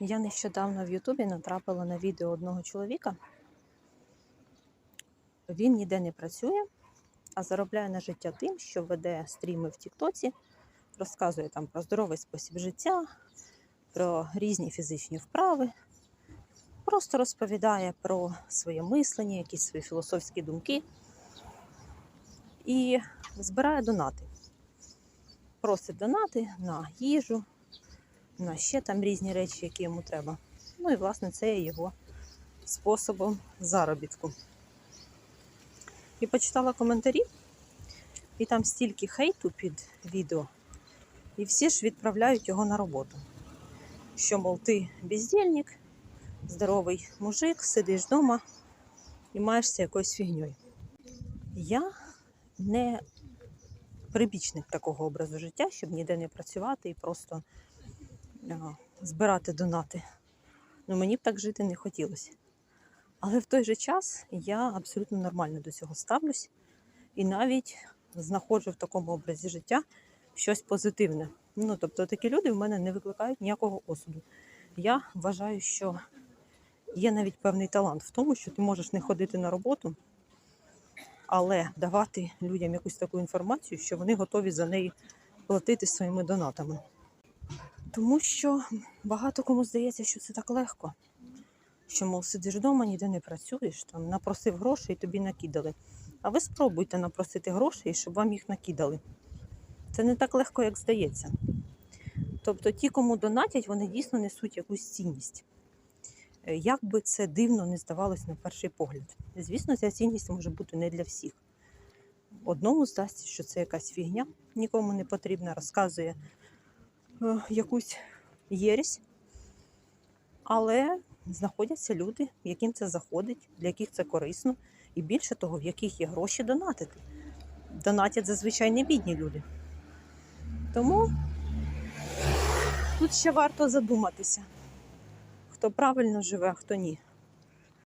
Я нещодавно в Ютубі натрапила на відео одного чоловіка. Він ніде не працює, а заробляє на життя тим, що веде стріми в Тіктоці, розказує там про здоровий спосіб життя, про різні фізичні вправи, просто розповідає про своє мислення, якісь свої філософські думки і збирає донати. Просить донати на їжу, на ще там різні речі, які йому треба. Ну і власне це є його способом заробітку. І почитала коментарі, і там стільки хейту під відео, і всі ж відправляють його на роботу. Що, мов, ти бездільник, здоровий мужик, сидиш вдома і маєшся якоюсь фігньою. Я не прибічник такого образу життя, щоб ніде не працювати і просто збирати донати. Ну, мені б так жити не хотілося. Але в той же час я абсолютно нормально до цього ставлюсь і навіть знаходжу в такому образі життя щось позитивне. Ну, тобто такі люди в мене не викликають ніякого осуду. Я вважаю, що є навіть певний талант в тому, що ти можеш не ходити на роботу, але давати людям якусь таку інформацію, що вони готові за неї платити своїми донатами. Тому що багато кому здається, що це так легко. Що, мов, сидиш вдома, ніде не працюєш, там напросив грошей і тобі накидали. А ви спробуйте напросити грошей, щоб вам їх накидали. Це не так легко, як здається. Тобто ті, кому донатять, вони дійсно несуть якусь цінність. Е, Як би це дивно не здавалось на перший погляд. Звісно, ця цінність може бути не для всіх. Одному здасться, що це якась фігня, нікому не потрібна, розказує якусь єресь. Але знаходяться люди, яким це заходить, для яких це корисно, і більше того, в яких є гроші донатити. Донатять зазвичай не бідні люди. Тому тут ще варто задуматися, хто правильно живе, а хто ні.